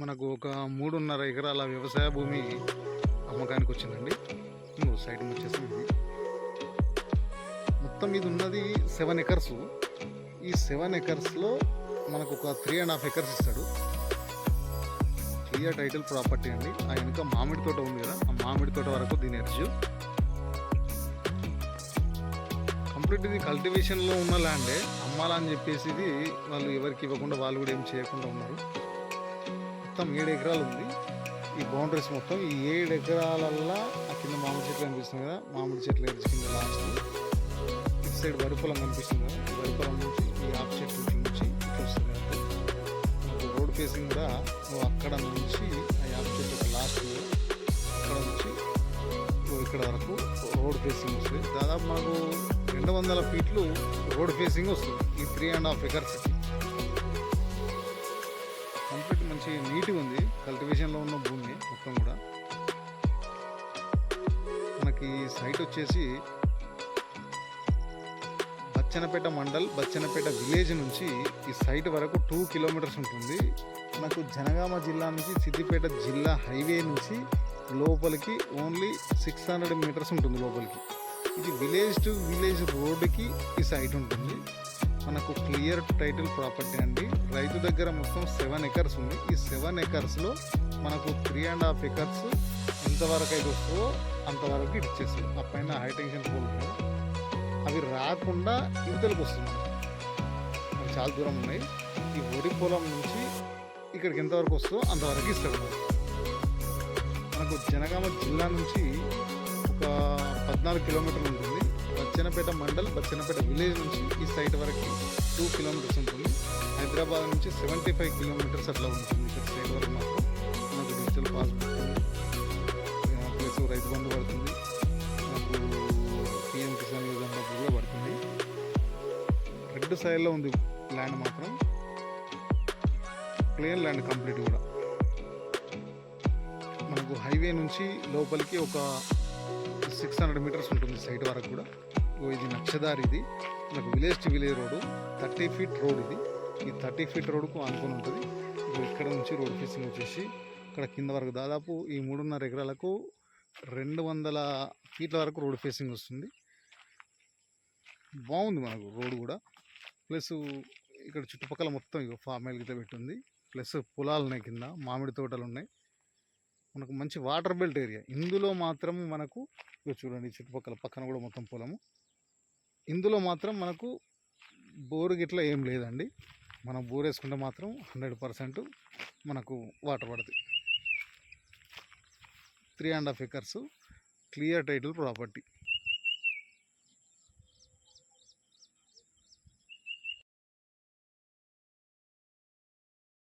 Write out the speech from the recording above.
మనకు ఒక మూడున్నర ఎకరాల వ్యవసాయ భూమి అమ్మకానికి వచ్చిందండి. ఇంకో సైడ్ వచ్చేసి ఇది మొత్తం ఇది ఉన్నది సెవెన్ ఎకర్స్. ఈ సెవెన్ ఎకర్స్లో మనకు ఒక త్రీ అండ్ హాఫ్ ఎకర్స్ ఇస్తాడు. క్లియర్ టైటిల్ ప్రాపర్టీ అండి. ఆ వెనుక మామిడి తోట ఉంది కదా ఆ మామిడి తోట వరకు దీని ఎర్జు కంప్లీట్ ఇది కల్టివేషన్లో ఉన్న ల్యాండే. అమ్మాలని చెప్పేసి ఇది వాళ్ళు ఎవరికి ఇవ్వకుండా వాళ్ళు కూడా ఏం చేయకుండా ఉన్నారు. మొత్తం ఏడు ఎకరాలు ఉంది. ఈ బౌండరీస్ మొత్తం ఈ ఏడు ఎకరాలల్లా ఆ కింద మామిడి చెట్లు కనిపిస్తుంది కదా మామిడి చెట్లు ఎరిచి కింద లాస్ట్ ఇటు సైడ్ వరి పొలం కనిపిస్తుంది కదా ఈ వరి పొలం నుంచి ఈ ఆఫ్ చెట్టు నుంచి ఇట్లా వస్తుంది రోడ్ ఫేసింగ్ కూడా నువ్వు అక్కడ నుంచి ఆ యాప్ చెట్టు లాస్ట్ అక్కడ నుంచి నువ్వు ఇక్కడ వరకు రోడ్ ఫేసింగ్ వస్తుంది. దాదాపు మాకు రెండు వందల ఫీట్లు రోడ్ ఫేసింగ్ వస్తుంది. ఈ త్రీ అండ్ హాఫ్ ఎకర్స్కి కంప్లీట్ మంచి నీట్గా ఉంది. కల్టివేషన్లో ఉన్న భూమి మొత్తం కూడా. మనకి సైట్ వచ్చేసి బచ్చనపేట మండల్ బచ్చనపేట విలేజ్ నుంచి ఈ సైట్ వరకు టూ కిలోమీటర్స్ ఉంటుంది. మనకు జనగామ జిల్లా నుంచి సిద్దిపేట జిల్లా హైవే నుంచి లోపలికి ఓన్లీ సిక్స్ హండ్రెడ్ మీటర్స్ ఉంటుంది లోపలికి. ఇది విలేజ్ టు విలేజ్ రోడ్డుకి ఈ సైట్ ఉంటుంది. మనకు క్లియర్ టైటిల్ ప్రాపర్టీ అండి. రైతు దగ్గర మొత్తం సెవెన్ ఎకర్స్ ఉంది. ఈ సెవెన్ ఎకర్స్లో మనకు త్రీ అండ్ హాఫ్ ఎకర్స్ ఎంతవరకు అయితే వస్తుందో అంతవరకు ఇచ్చేస్తుంది. ఆ పైన హైటెన్షన్ టెన్షన్ అవి రాకుండా ఇవతలకు వస్తున్నాయి చాలా దూరం ఉన్నాయి. ఈ వరి పొలం నుంచి ఇక్కడికి ఎంతవరకు వస్తుందో అంతవరకు ఇస్తాడు. మనకు. మనకు జనగామ జిల్లా నుంచి ఒక పద్నాలుగు కిలోమీటర్లు ఉంటుంది. బచ్చనపేట మండల్ బచ్చనపేట విలేజ్ నుంచి ఈ సైట్ వరకు టూ కిలోమీటర్స్ ఉంటుంది. హైదరాబాద్ నుంచి సెవెంటీ ఫైవ్ కిలోమీటర్స్ అట్లా ఉంటుంది. ఇక్కడ సైట్ వరకు మాత్రం మనకు digital passbook plus Rythu Bandhu పడుతుంది. మనకు పిఎం కిసాన్ యోజన కూడా పడుతుంది. రెడ్ సైడ్లో ఉంది ల్యాండ్ మాత్రం. ప్లేన్ ల్యాండ్ కంప్లీట్ కూడా. మనకు హైవే నుంచి లోపలికి ఒక సిక్స్ హండ్రెడ్ మీటర్స్ ఉంటుంది సైట్ వరకు కూడా. ఓ ఇది నక్షదారి ఇది. మనకు village to village road thirty feet road ఇది. ఈ థర్టీ ఫీట్ రోడ్కు అనుకుని ఉంటుంది. ఇక్కడ నుంచి రోడ్ ఫేసింగ్ వచ్చేసి ఇక్కడ కింద వరకు దాదాపు ఈ మూడున్నర ఎకరాలకు రెండు వందల ఫీట్ల వరకు రోడ్ ఫేసింగ్ వస్తుంది. బాగుంది మనకు రోడ్ కూడా. ప్లస్ ఇక్కడ చుట్టుపక్కల మొత్తం ఇక ఫామ్ ఆయిల్ గిట్ల పెట్టింది ప్లస్ పొలాలు ఉన్నాయి కింద మామిడి తోటలు ఉన్నాయి. మనకు మంచి వాటర్ బెల్ట్ ఏరియా. ఇందులో మాత్రం మనకు చూడండి చుట్టుపక్కల పక్కన కూడా మొత్తం పొలము. ఇందులో మాత్రం మనకు బోరు గిట్ల ఏం లేదండి. మనం బోర్ వేసుకుంటే మాత్రం హండ్రెడ్ పర్సెంట్ మనకు వాటర్ పడుతుంది three and half acres clear title property.